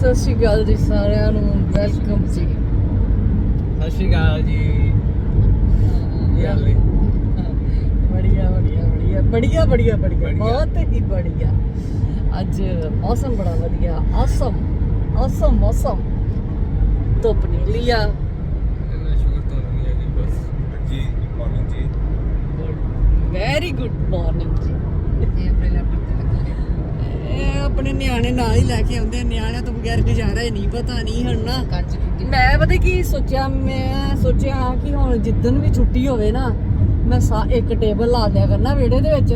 ਸਤਿ ਸ਼੍ਰੀ ਅਕਾਲ ਜੀ ਸਾਰਿਆਂ ਨੂੰ ਵੈਲਕਮ ਜੀ। ਸਤਿ ਸ਼੍ਰੀ ਅਕਾਲ ਜੀ। ਕੀ ਹਾਲ ਨੇ? ਬੜੀਆ ਬੜੀਆ ਬੜੀਆ ਬੜੀਆ ਬੜੀਆ ਬੜੀਆ ਬੜੀਆ। ਬਹੁਤ ਹੀ ਬੜੀਆ। ਅੱਜ ਮੌਸਮ ਬੜਾ ਵਧੀਆ। ਆਸਮ ਆਸਮ ਮੌਸਮ। ਧੁੱਪ ਨਿਕਲੀ ਆ। ਇੰਨਾ ਸ਼ੋਰ ਤੋਂ ਨਹੀਂ ਹੈ ਜੀ ਬਸ। ਜੀ ਮਾਰਨਿੰਗ ਜੀ। ਵੈਰੀ ਗੁੱਡ ਮਾਰਨਿੰਗ ਜੀ। ਇਹ ਆਪਣੇ ਲੈਪਟਾਪ ਇਹ ਆਪਣੇ ਨਿਆਣੇ ਨਾਲ ਹੀ ਲੈ ਕੇ ਆਉਂਦੇ ਨਿਆਣਿਆਂ ਤੋਂ ਬਗੈਰ ਗੁਜ਼ਾਰਾ ਹੀ ਨਹੀਂ ਪਤਾ ਨਹੀਂ ਹੁਣ ਨਾ। ਕੱਚ ਮੈਂ ਪਤਾ ਕੀ ਸੋਚਿਆ ਮੈਂ ਸੋਚਿਆ ਕਿ ਹੁਣ ਜਿੱਦਨ ਵੀ ਛੁੱਟੀ ਹੋਵੇ ਨਾ ਮੈਂ ਸਾ ਇੱਕ ਟੇਬਲ ਲਾ ਦਿਆ ਕਰਨਾ ਵਿਹੜੇ ਦੇ ਵਿੱਚ।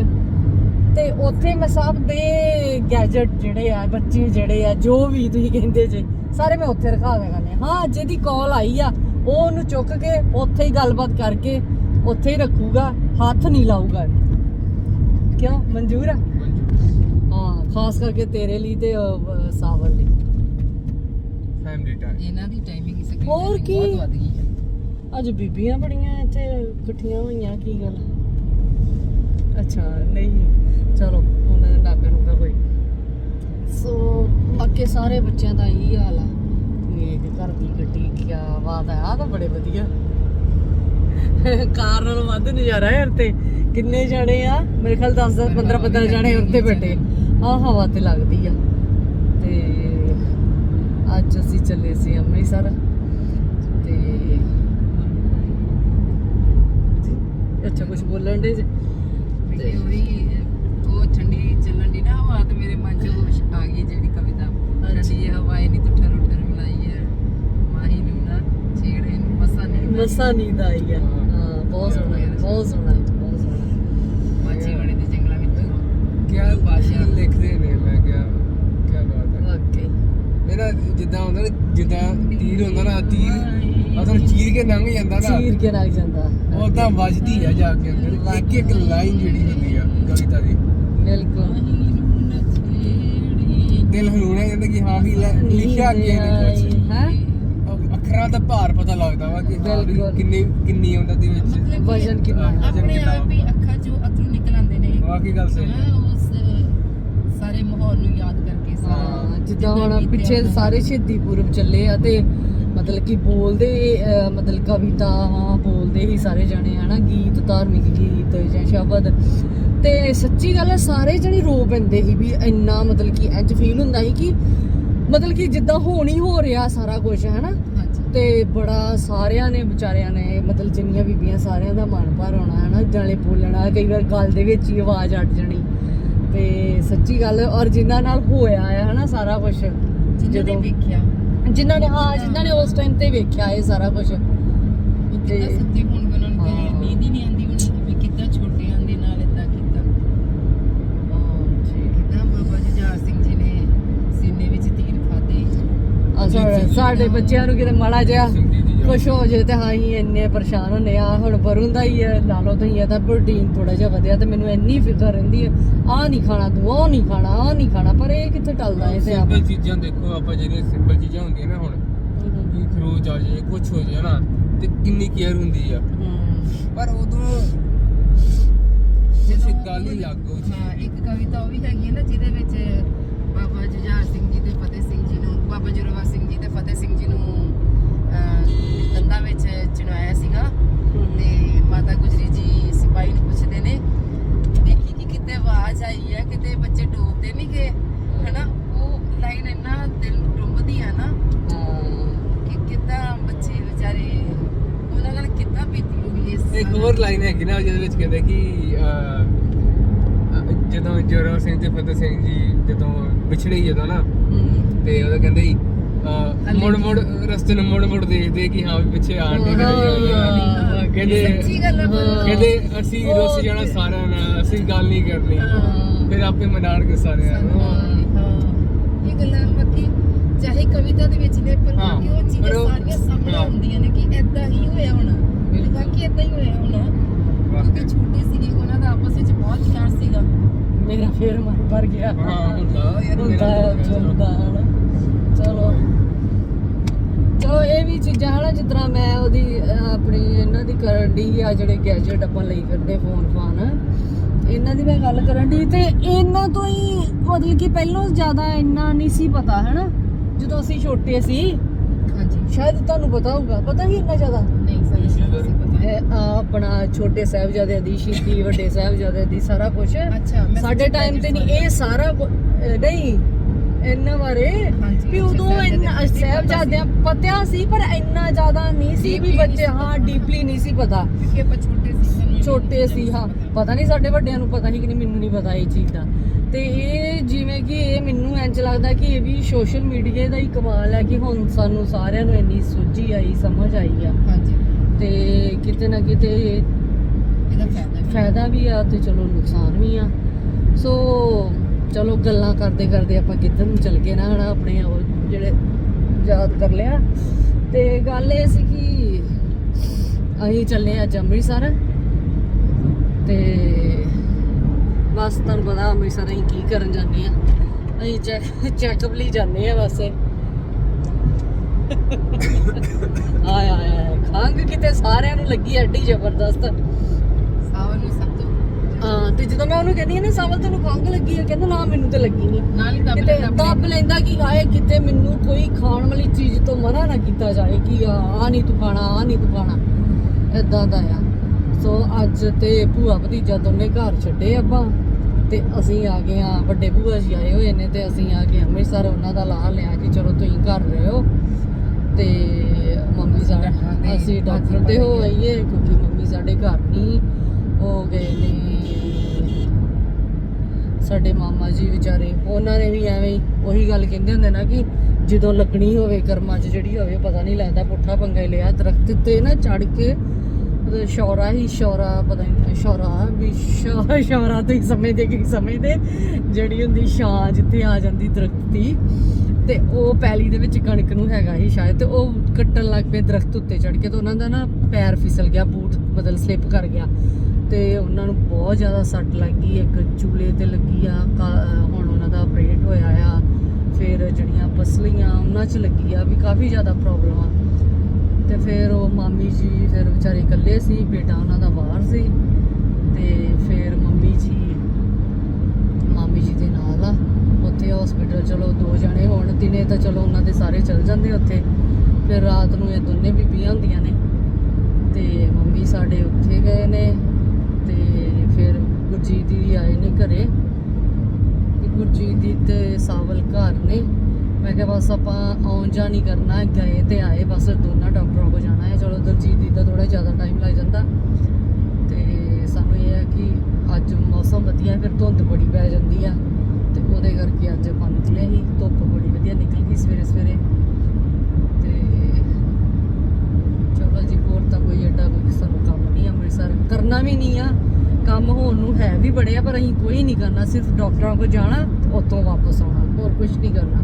ਤੇ ਉੱਥੇ ਮੈਂ ਸਭ ਦੇ ਗੈਜਟ ਜਿਹੜੇ ਆ ਬੱਚੇ ਜਿਹੜੇ ਆ ਜੋ ਵੀ ਤੁਸੀਂ ਕਹਿੰਦੇ ਜੇ ਸਾਰੇ ਮੈਂ ਉੱਥੇ ਰਖਾ ਦਿਆ ਕਰਨੇ। ਹਾਂ ਜਿਹਦੀ ਕਾਲ ਆਈ ਆ। ਉਹ ਉਹਨੂੰ ਚੁੱਕ ਕੇ ਉੱਥੇ ਹੀ ਗੱਲਬਾਤ ਕਰਕੇ ਉੱਥੇ ਹੀ ਰੱਖੂਗਾ ਹੱਥ ਨਹੀਂ ਲਾਊਗਾ। ਕਿਉਂ? ਮਨਜ਼ੂਰ ਆ? ਖਾਸ ਕਰਕੇ ਤੇਰੇ ਲਈ ਤੇ ਅਹ, ਸਾਵਲ ਲਈ। ਫੈਮਿਲੀ ਟਾਈਮ ਇਹਨਾਂ ਦੀ ਟਾਈਮਿੰਗ ਸਕਰੀਨ ਹੋਰ ਕੀ? ਬਹੁਤ ਵੱਧ ਗਈ ਹੈ। ਅੱਜ ਬੀਬੀਆਂ ਬੜੀਆਂ ਇੱਥੇ ਇਕੱਠੀਆਂ ਹੋਈਆਂ ਕੀ ਗੱਲ? ਅੱਛਾ ਨਹੀਂ। ਚਲੋ ਉਹਨਾਂ ਦਾ ਨਾਗਾ ਨੂਗਾ ਕੋਈ। ਸੋ ਬਾਕੀ ਸਾਰੇ ਬੱਚਿਆਂ ਦਾ ਇਹੀ ਹਾਲ ਆ। ਇਹ ਘਰ ਦੀ ਗੱਡੀ ਕੀ ਬਾਤ ਹੈ ਆ ਤਾਂ ਬੜੇ ਵਧੀਆ। ਕਾਰ ਨਾਲੋਂ ਵੱਧ ਨਜ਼ਾਰਾ ਹੈ ਤੇ। ਕਿੰਨੇ ਜਣੇ ਆ? ਮੇਰੇ ਖਿਆਲ 10 10 15 15 ਜਣੇ ਉੱਤੇ ਬੈਠੇ। ਆ ਹਵਾ ਤੇ ਲੱਗਦੀ ਆ। ਤੇ ਅੱਜ ਅਸੀਂ ਚੱਲੇ ਸੀ ਅੰਮ੍ਰਿਤਸਰ। ਤੇ ਅੱਛਾ ਕੁਝ ਬੋਲਣ ਦੇ ਤੇ ਉਹੀ ਉਹ ਠੰਡੀ ਚੱਲਣ ਦੀ ਨਾ ਹਵਾ ਤੇ ਮੇਰੇ ਮਨ 'ਚ ਉਹ ਆ ਗਈ ਜਿਹੜੀ ਕਵਿਤਾ ਠੰਡੀ ਇਹ ਹਵਾਏ ਨਹੀਂ ਤੁਠਰ ਉਠਰ ਮਿਲਾਈ ਹੈ ਮਾਹੀ ਨੂੰ ਨਾ ਛੇੜੇ ਨੂੰ ਮਸਾ ਨਹੀਂ ਮਸਾ ਨੀਂਦ ਆਈ ਆ। ਹਾਂ ਬਹੁਤ ਸੋਹਣਾ ਹੈ, ਬਹੁਤ ਸੋਹਣਾ। ਹੈ, ਬਹੁਤ ਸੋਹਣਾ ਮਾਚੀ ਵਾਲੇ ਦੇ ਜੰਗਲਾਂ ਵਿੱਚ ਭਾਸ਼ਾ ਲਿਖਦੇ ਨੇ ਮੈਂ ਕਿਹਾ ਕਿਆ ਬਾਤ ਹੈ। ਵਾਕਈ ਇਹਦਾ ਜਿੱਦਾਂ ਹੁੰਦਾ ਨਾ ਜਿੱਦਾਂ ਤੀਰ ਹੁੰਦਾ ਨਾ ਤੀਰ ਅਸਲ ਚੀਰ ਕੇ ਲੰਘ ਜਾਂਦਾ ਨਾ। ਚੀਰ ਕੇ ਲੱਗ ਜਾਂਦਾ। ਉਹ ਤਾਂ ਵੱਜਦੀ ਆ ਜਾ ਕੇ ਅੰਦਰ। ਇੱਕ ਇੱਕ ਲਾਈਨ ਜਿਹੜੀ ਹੁੰਦੀ ਆ ਕਵਿਤਾ ਦੀ। ਬਿਲਕੁਲ। ਦਿਲ ਹਲੂਣਾ ਜਾਂਦਾ ਕਿ ਹਾਂ ਵੀ ਲੈ- ਲਿਖਿਆ ਗਿਆ ਨੇ ਕੁਝ ਹੈ। ਅੱਖਰਾਂ ਦਾ ਭਾਰ ਪਤਾ ਲੱਗਦਾ ਵਾ ਕਿ ਹਾਂ ਵੀ ਬਿਲਕੁਲ। ਕਿੰਨੀ ਕਿੰਨੀ ਉਹਨਾਂ ਦੇ ਵਿੱਚ ਵਜਨ ਕਿੰਨਾ ਹੈ? ਆਪਣੇ ਆਪ ਹੀ ਅੱਖਾਂ 'ਚੋਂ ਅਥਰੂ ਨਿਕਲ ਆਉਂਦੇ ਨੇ। ਵਾਕਈ ਗੱਲ ਸਹੀ ਹੈ। ਹਾਂ, ਉਸ ਸਾਰੇ ਮਾਹੌਲ ਨੂੰ ਯਾਦ ਕਰਕੇ ਹਾਂ ਜਿੱਦਾਂ ਹੁਣ ਪਿੱਛੇ। ਸਾਰੇ ਸ਼ਹੀਦੀ ਪੁਰਬ ਚੱਲੇ ਆ ਤੇ ਮਤਲਬ ਕਿ ਬੋਲਦੇ ਅਹ, ਮਤਲਬ ਕਵਿਤਾ ਹਾਂ ਬੋਲਦੇ ਹੀ ਸਾਰੇ ਜਣੇ ਹਨਾ ਗੀਤ ਧਾਰਮਿਕ ਗੀਤ ਜਾਂ ਸ਼ਬਦ। ਤੇ ਸੱਚੀ ਗੱਲ ਹੈ ਸਾਰੇ ਜਣੇ ਰੋ ਪੈਂਦੇ ਸੀ ਵੀ ਇੰਨਾ ਮਤਲਬ ਕਿ ਇੰਜ ਫੀਲ ਹੁੰਦਾ ਸੀ ਕਿ ਮਤਲਬ ਕਿ ਜਿੱਦਾਂ ਹੋਣ ਹੀ ਹੋ ਰਿਹਾ ਸਾਰਾ ਕੁਝ ਹਨਾ। ਹਾਂਜੀ। ਤੇ ਬੜਾ ਸਾਰਿਆਂ ਨੇ ਵਿਚਾਰਿਆਂ ਨੇ ਮਤਲਬ ਜਿੰਨੀਆਂ ਬੀਬੀਆਂ ਸਾਰਿਆਂ ਦਾ ਮਨ ਭਰ ਆਉਣਾ ਹੈ ਨਾ ਜਾਲੇ ਬੋਲਣਾ ਕਈ ਵਾਰ ਗੱਲ ਦੇ ਵਿੱਚ ਹੀ ਆਵਾਜ਼ ਅੜ ਜਾਣੀ। ਤੇ ਸੱਚੀ ਗੱਲ ਔਰ ਜਿਨ੍ਹਾਂ ਨਾਲ ਹੋਇਆ ਹੈ ਹਨਾ ਸਾਰਾ ਕੁਝ ਜਿਨ੍ਹਾਂ ਨੇ ਵੇਖਿਆ। ਜਿਨ੍ਹਾਂ ਨੇ ਹਾਂ ਜਿਨ੍ਹਾਂ ਨੇ ਉਸ ਟਾਈਮ ਤੇ ਵੇਖਿਆ ਇਹ ਸਾਰਾ ਕੁਝ ਉਹ ਕਿੱਦਾਂ ਤੇ- ਸੱਤੇ ਹੋਣ ਉਹਨਾਂ ਨੂੰ ਹਾਂ। ਕੋਈ ਨੀਂਦ ਹੀ ਨਹੀਂ ਆਉਂਦੀ ਉਹਨਾਂ ਵੀ ਕਿੱਦਾਂ ਛੋਟਿਆਂ ਦੇ ਨਾਲ ਇਦਾਂ ਕੀਤਾ। ਕਿੱਦਾਂ ਬਾਬਾ ਜੁਝਾਰ ਸਿੰਘ ਜੀ ਨੇ ਸੀਨੇ ਵਿੱਚ ਤੀਰ ਖਾਦੇ ਆ ਸਾਡੇ ਬੱਚਿਆਂ ਨੂੰ ਕਿਤੇ ਮਾੜਾ ਜਿਹਾ ਜੀ ਕੁਛ ਹੋ ਜੇ ਤੇ ਹਾਂ ਹੀ ਇੰਨੇ ਪਰੇਸ਼ਾਨ ਹੁੰਨੇ ਆ ਹੁਣ ਵਰੁਣ ਦਾ ਹੀ ਹੈ ਲਾ ਲਓ ਤੁਸੀਂ ਇਹਦਾ ਪ੍ਰੋਟੀਨ ਥੋੜਾ ਜਿਹਾ ਵਧਿਆ ਤੇ ਮੈਨੂੰ ਇੰਨੀ ਫਿਕਰ ਰਹਿੰਦੀ ਹੈ। ਆ ਨਹੀਂ ਖਾਣਾ ਤੂੰ ਉਹ ਨਹੀਂ ਖਾਣਾ ਆ ਨਹੀਂ ਖਾਣਾ ਪਰ ਇਹ ਕਿੱਥੇ ਟਲਦਾ ਇਹ ਤੇ ਆਪ? ਸਿੰਪਲ ਚੀਜ਼ਾਂ ਦੇਖੋ ਆਪਾਂ ਜਿਹੜੀਆਂ ਸਿੰਪਲ ਚੀਜ਼ਾਂ ਹੁੰਦੀਆਂ ਨਾ ਹੁਣ ਕਿ ਖਰੋਚ ਆ ਜਾਏ ਕੁਝ ਹੋ ਜਾਏ ਨਾ ਤੇ ਕਿੰਨੀ ਕੇਅਰ ਹੁੰਦੀ ਆ। ਹਮ। ਪਰ ਉਦੋਂ ਜਿਸ ਗੱਲ ਹੀ ਲੱਗ ਹਾਂ ਇੱਕ ਕਵਿਤਾ ਉਹ ਵੀ ਹੈਗੀ ਹੈ ਨਾ ਜਿਹਦੇ ਵਿੱਚ ਬਾਬਾ ਜੁਝਾਰ ਸਿੰਘ ਜੀ ਤੇ ਫਤਿਹ ਸਿੰਘ ਜੀ ਨੂੰ ਬਾਬਾ ਜੁਰਵਾ ਸਿੰਘ ਜੀ ਤੇ ਫਤਿਹ ਸਿੰਘ ਜੀ ਨੂੰ ਦੰਦਾਂ ਵਿੱਚ ਚਿਣਾਇਆ ਸੀਗਾ। ਤੇ ਮਾਤਾ ਗੁਜਰੀ ਜੀ ਸਿਪਾਹੀ ਨੂੰ ਪੁੱਛਦੇ ਨੇ ਦੇਖੀ ਕਿ ਕਿਤੇ ਆਵਾਜ਼ ਆਈ ਹੈ? ਕਿਤੇ ਬੱਚੇ ਡੋਬਦੇ ਨਹੀਂ ਗਏ ਹਨਾ? ਉਹ ਲਾਈਨ ਇੰਨਾ ਦਿਲ ਨੂੰ ਟੁੰਬਦੀ ਆ ਨਾ ਕਿ ਕਿੱਦਾਂ ਬੱਚੇ ਵਿਚਾਰੇ ਉਹਨਾਂ ਨਾਲ ਕਿੱਦਾਂ ਬੀਤੀ ਹੋਗੀ ਇਸ ਇੱਕ ਹੋਰ ਲਾਈਨ ਹੈਗੀ ਨਾ ਜਿਹਦੇ ਵਿੱਚ ਕਹਿੰਦੇ ਕਿ ਜਦੋਂ ਜੋਰਾ ਸਿੰਘ ਤੇ ਫਤਿਹ ਸਿੰਘ ਜੀ ਜਦੋਂ ਵਿਛੜੇ ਜਦੋਂ ਨਾ। ਤੇ ਉਹ ਕਹਿੰਦੇ ਮੁੜ ਮੁੜ ਰਸਤੇ ਨੂੰ ਮੁੜ ਮੁੜ ਦੇਖਦੇ ਕਿ ਹਾਂ ਵੀ ਪਿੱਛੇ ਆਣ ਨਹੀਂ ਹਾਂ, ਕਹਿੰਦੇ ਸੱਚੀ ਗੱਲ ਹੈ। ਕਹਿੰਦੇ ਅਸੀਂ ਰੁੱਸ ਜਾਣਾ ਸਾਰਿਆਂ ਨਾਲ ਅਸੀਂ ਗੱਲ ਨਹੀਂ ਕਰਨੀ। ਫਿਰ ਆਪੇ ਮਨਾਣਗੇ ਸਾਰਿਆਂ ਨੂੰ। ਹਾਂ ਇਹ ਗੱਲਾਂ ਬਾਕੀ ਚਾਹੇ ਕਵਿਤਾ ਦੇ ਵਿੱਚ ਨੇ ਪਰ ਹਾਂ, ਬਾਕੀ ਉਹ ਪਰ ਚੀਜ਼ਾਂ ਉਹ- ਸਾਰੀਆਂ ਸਾਹਮਣੇ ਹਾਂ। ਹੁੰਦੀਆਂ ਨੇ ਕਿ ਐਦਾਂ ਹੀ ਹੋਇਆ ਹੋਣਾ। ਬਿਲਕੁਲ। ਬਾਕੀ ਐਦਾਂ ਹੀ ਹੋਇਆ ਹੋਣਾ। ਕਿਉਂਕਿ ਛੋਟੇ ਸੀਗੇ ਉਹਨਾਂ ਦਾ ਆਪਸ ਵਿੱਚ ਬਹੁਤ ਪਿਆਰ ਸੀਗਾ। ਮੇਰਾ ਫੇਰ ਮਨ ਭਰ ਗਿਆ। ਹਾਂ ਹੁੰਦਾ ਯਾਰ ਹੁੰਦਾ ਹੈ, ਮੇਰਾ ਹੁੰਦਾ ਹਨਾ। ਚਲੋ। ਚਲੋ ਇਹ ਵੀ ਚੀਜ਼ਾਂ ਹਨਾ ਜਿਸ ਤਰ੍ਹਾਂ ਮੈਂ ਉਹਦੀ ਆਪਣੀ ਇਹਨਾਂ ਦੀ ਕਰਨ ਦੀ ਆ ਜਿਹੜੇ ਗੈਜਟ ਆਪਾਂ ਲਈ ਫਿਰਦੇ ਫੋਨ ਫਾਨ। ਇਹਨਾਂ ਦੀ ਮੈਂ ਗੱਲ ਕਰਨ ਦੀ ਤੇ ਇਹਨਾਂ ਤੋਂ ਹੀ ਮਤਲਬ ਕਿ ਪਹਿਲਾਂ ਜ਼ਿਆਦਾ ਇੰਨਾ ਨਹੀਂ ਸੀ ਪਤਾ ਹਨਾ? ਜਦੋਂ ਅਸੀਂ ਛੋਟੇ ਸੀ ਹਾਂਜੀ। ਸ਼ਾਇਦ ਤੁਹਾਨੂੰ ਪਤਾ ਹੋਊਗਾ। ਪਤਾ ਹੀ ਇੰਨਾ ਜ਼ਿਆਦਾ? ਨਹੀਂ ਸਾਨੂੰ ਨਹੀਂ ਪਤਾ। ਇਹ ਆ ਆਪਣਾ ਛੋਟੇ ਸਾਹਿਬਜ਼ਾਦਿਆਂ ਦੀ ਸ਼ਹੀਦੀ ਵੱਡੇ ਸਾਹਿਬਜ਼ਾਦਿਆਂ ਦੀ ਸਾਰਾ ਕੁਝ ਅੱਛਾ ਮੈਂ ਸਾਡੇ ਟਾਈਮ ਤੇ ਨਹੀਂ ਇਹ ਸਾਰਾ ਕੁ- ਅਹ ਨਹੀਂ। ਇਹਨਾਂ ਬਾਰੇ ਹਾਂਜੀ, ਵੀ ਉਦੋਂ ਇੰਨਾ ਦੀ ਸਾਹਿਬਜ਼ਾਦਿਆਂ ਪਤਿਆ ਸੀ ਪਰ ਇੰਨਾ ਜ਼ਿਆਦਾ ਨਹੀਂ ਸੀ ਵੀ ਨਹੀਂ ਬੱਚੇ ਸੀ ਹਾਂ ਪਤਾ। ਡੀਪਲੀ ਨਹੀਂ ਸੀ ਪਤਾ। ਕਿਉਂਕਿ ਆਪਾਂ ਛੋਟੇ ਸੀ ਸਾਨੂੰ ਛੋਟੇ ਸੀ ਹਾਂ। ਪਤਾ। ਨਹੀਂ ਸਾਡੇ ਵੱਡਿਆਂ ਨੂੰ ਪਤਾ ਸੀ ਕਿ ਨਹੀਂ ਮੈਨੂੰ ਨਹੀਂ ਪਤਾ ਇਹ ਚੀਜ਼ ਦਾ। ਤੇ ਇਹ ਜਿਵੇਂ ਕਿ ਇਹ ਮੈਨੂੰ ਇੰਜ ਲੱਗਦਾ ਕਿ ਇਹ ਵੀ ਸੋਸ਼ਲ ਮੀਡੀਆ ਦਾ ਹੀ ਕਮਾਲ ਹੈ ਕਿ ਹੁਣ ਸਾਨੂੰ ਸਾਰਿਆਂ ਨੂੰ ਇੰਨੀ ਸੋਝੀ ਆਈ ਸਮਝ ਆਈ ਆ। ਹਾਂਜੀ। ਤੇ ਕਿਤੇ ਨਾ ਕਿਤੇ ਇਹਦਾ ਫਾਇਦਾ ਵੀ ਫਾਇਦਾ ਵੀ ਆ ਤੇ ਚਲੋ ਨੁਕਸਾਨ ਵੀ ਆ। ਸੋ ਚਲੋ ਗੱਲਾਂ ਕਰਦੇ ਕਰਦੇ ਆਪਾਂ ਕਿੱਧਰ ਨੂੰ ਚੱਲ ਗਏ ਨਾ, ਹਨਾ, ਆਪਣੇ ਉਹ ਜਿਹੜੇ ਯਾਦ ਕਰ ਲਿਆ। ਤੇ ਗੱਲ ਇਹ ਸੀ ਕਿ ਅਸੀਂ ਚੱਲੇ ਅੱਜ ਅੰਮ੍ਰਿਤਸਰ। ਤੇ ਬਸ ਤੁਹਾਨੂੰ ਪਤਾ ਅੰਮ੍ਰਿਤਸਰ ਅਸੀਂ ਕੀ ਕਰਨ ਜਾਂਦੇ ਆ। ਅਸੀਂ ਚੈੱਕ ਚੈੱਕਅਪ ਲਈ ਜਾਂਦੇ ਆ ਵੈਸੇ ਆਇਆ ਆਇਆ ਆਏ ਖੰਗ ਕਿਤੇ ਸਾਰਿਆਂ ਨੂੰ ਲੱਗੀ ਐਡੀ ਜ਼ਬਰਦਸਤ। ਹਾਂ ਤੇ ਜਦੋਂ ਮੈਂ ਉਹਨੂੰ ਕਹਿੰਦੀ ਆ ਨਾ ਸਾਵਲ ਤੈਨੂੰ ਖੰਗ ਲੱਗੀ ਹੈ ਕਹਿੰਦਾ ਨਾ ਮੈਨੂੰ ਤੇ ਲੱਗੀ ਨਹੀਂ ਨਾਲ ਹੀ ਦੱਬ ਕਿਤੇ ਲੈਂਦਾ ਦੱਬ ਲੈਂਦਾ ਕਿ ਹਾਏ ਕਿਤੇ ਮੈਨੂੰ ਕੋਈ ਖਾਣ ਵਾਲੀ ਚੀਜ਼ ਤੋਂ ਮਨਾ ਨਾ ਕੀਤਾ ਜਾਏ ਕਿ ਆ ਨਹੀਂ ਤੂੰ ਖਾਣਾ ਆ ਨਹੀਂ ਤੂੰ ਖਾਣਾ। ਇਦਾਂ ਦਾ ਆ। ਸੋ ਅੱਜ ਤੇ ਭੂਆ ਭਤੀਜਾ ਦੋਨੇ ਘਰ ਛੱਡੇ ਆਪਾਂ ਤੇ ਅਸੀਂ ਆ ਗਏ ਆ ਵੱਡੇ ਭੂਆ ਜੀ ਆਏ ਹੋਏ ਨੇ ਤੇ ਅਸੀਂ ਆ ਗਏ ਅੰਮ੍ਰਿਤਸਰ ਉਹਨਾਂ ਦਾ ਲਾਹ ਲਿਆ ਕਿ ਚਲੋ ਤੁਸੀਂ ਘਰ ਰਹੋ। ਤੇ ਮੰਮੀ ਸਾਡੇ ਅਸੀਂ ਡਾਕਟਰ ਤੇ ਹੋ। ਆਈਏ ਕਿਉਂਕਿ ਮੰਮੀ ਸਾਡੇ ਘਰ ਨਹੀਂ ਹੋ ਗਏ ਨੇ। ਸਾਡੇ ਮਾਮਾ ਜੀ ਵਿਚਾਰੇ, ਉਹਨਾਂ ਨੇ ਵੀ ਐਵੇਂ ਉਹੀ ਗੱਲ ਕਹਿੰਦੇ ਹੁੰਦੇ ਨਾ ਕਿ ਜਦੋਂ ਲੱਗਣੀ ਹੋਵੇ, ਕਰਮਾਂ 'ਚ ਜਿਹੜੀ ਹੋਵੇ, ਪਤਾ ਨਹੀਂ ਲੱਗਦਾ, ਪੁੱਠਾ ਪੰਗਾ ਹੀ ਲਿਆ, ਦਰਖਤ ਤੇ ਨਾ ਚੜ ਕੇ ਸ਼ੌਰਾ ਹੀ ਸ਼ੌਰਾ, ਪਤਾ ਨਹੀਂ ਸ਼ੌਰਾ, ਵੀ ਸ਼ੌ- ਸ਼ੌਰਾ ਤੇ ਸਮਝਦੇ ਕਿ ਸਮਝਦੇ, ਜਿਹੜੀ ਹੁੰਦੀ ਛਾਂ ਜਿੱਥੇ ਆ ਜਾਂਦੀ ਦਰਖਤ ਦੀ ਤੇ ਉਹ ਪੈਲੀ ਦੇ ਵਿੱਚ ਕਣਕ ਨੂੰ ਹੈਗਾ ਹੀ ਸ਼ਾਇਦ, ਤੇ ਉਹ ਕੱਟਣ ਲੱਗ ਪਏ ਦਰਖਤ ਉੱਤੇ ਚੜ ਕੇ, ਤੇ ਉਹਨਾਂ ਦਾ ਨਾ ਪੈਰ ਫਿਸਲ ਗਿਆ, ਬੂਟ ਬਦਲ ਸਲਿੱਪ ਕਰ ਗਿਆ। ਤੇ ਉਹਨਾਂ ਨੂੰ ਬਹੁਤ ਜ਼ਿਆਦਾ ਸੱਟ ਲੱਗੀ, ਇੱਕ ਚੂਲੇ ਤੇ ਲੱਗੀ ਆ, ਕਾ- ਹੁਣ ਉਹਨਾਂ ਦਾ ਆਪਰੇਟ ਹੋਇਆ ਆ, ਫਿਰ ਜਿਹੜੀਆਂ ਪਸਲੀਆਂ ਉਹਨਾਂ 'ਚ ਲੱਗੀ ਆ, ਵੀ ਕਾਫੀ ਜ਼ਿਆਦਾ ਪ੍ਰੋਬਲਮ ਆ। ਤੇ ਫਿਰ ਉਹ ਮਾਮੀ ਜੀ ਫਿਰ ਵਿਚਾਰੇ ਇਕੱਲੇ ਸੀ, ਬੇਟਾ ਉਹਨਾਂ ਦਾ ਬਾਹਰ ਸੀ, ਤੇ ਫਿਰ ਮੰਮੀ ਜੀ, ਮਾਮੀ ਜੀ ਦੇ ਨਾਲ ਆ, ਉੱਥੇ ਹਸਪੀਟਲ ਚਲੋ ਦੋ ਜਣੇ ਹੋਣ, ਦਿਨੇ ਤਾਂ ਚਲੋ ਉਹਨਾਂ ਦੇ ਸਾਰੇ ਚਲ ਜਾਂਦੇ ਉੱਥੇ, ਫਿਰ ਰਾਤ ਨੂੰ ਇਹ ਦੋਨੇ ਬੀਬੀਆਂ ਹੁੰਦੀਆਂ ਨੇ, ਤੇ ਮੰਮੀ ਸਾਡੇ ਉੱਥੇ ਗਏ ਨੇ ਤੇ ਫਿਰ ਗੁਰਜੀਤ ਦੀ ਆਏ ਨੇ ਘਰੇ। ਤੇ ਗੁਰਜੀਤ ਦੀ ਤੇ ਸਾਵਲ ਘਰ ਨੇ। ਮੈਂ ਕਿਹਾ ਬਸ ਆਪਾਂ ਆਉਣ ਜਾਣ ਨਹੀਂ ਕਰਨਾ ਗਏ ਤੇ ਆਏ, ਬਸ ਦੋਨਾਂ ਡਾਕਟਰਾਂ ਕੋਲ ਜਾਣਾ ਹੈ। ਚਲੋ ਦਲਜੀਤ ਦੀ ਦਾ ਥੋੜਾ ਜ਼ਿਆਦਾ ਟਾਈਮ ਲੱਗ ਜਾਂਦਾ। ਤੇ ਸਾਨੂੰ ਇਹ ਹੈ ਕਿ ਅੱਜ ਮੌਸਮ ਵਧੀਆ ਫਿਰ ਧੁੰਦ ਬੜੀ ਪੈ ਜਾਂਦੀ ਆ। ਤੇ ਉਹਦੇ ਕਰਕੇ ਅੱਜ ਆਪਾਂ ਨਿਕਲੇ ਸੀ ਧੁੱਪ ਬੜੀ ਵਧੀਆ ਨਿਕਲ ਗਈ ਸਵੇਰੇ ਸਵੇਰੇ ਤੇ ਚਲੋ ਜੀ ਹੋਰ ਤਾਂ ਕੋਈ ਐਡਾ ਕੋਈ ਸਾਨੂੰ ਕੰਮ ਨਹੀਂ ਅੰਮ੍ਰਿਤਸਰ ਕਰਨਾ ਵੀ ਨਹੀਂ ਆ। ਕੰਮ ਹੋਣ ਨੂੰ ਹੈ ਵੀ ਬੜੇ ਆ ਪਰ ਅਸੀਂ ਕੋਈ ਨਹੀਂ ਕਰਨਾ, ਸਿਰਫ ਡਾਕਟਰਾਂ ਕੋਲ ਜਾਣਾ ਤੇ ਉੱਥੋਂ ਵਾਪਸ ਆਉਣਾ, ਹੋਰ ਕੁਝ ਨਹੀਂ ਕਰਨਾ।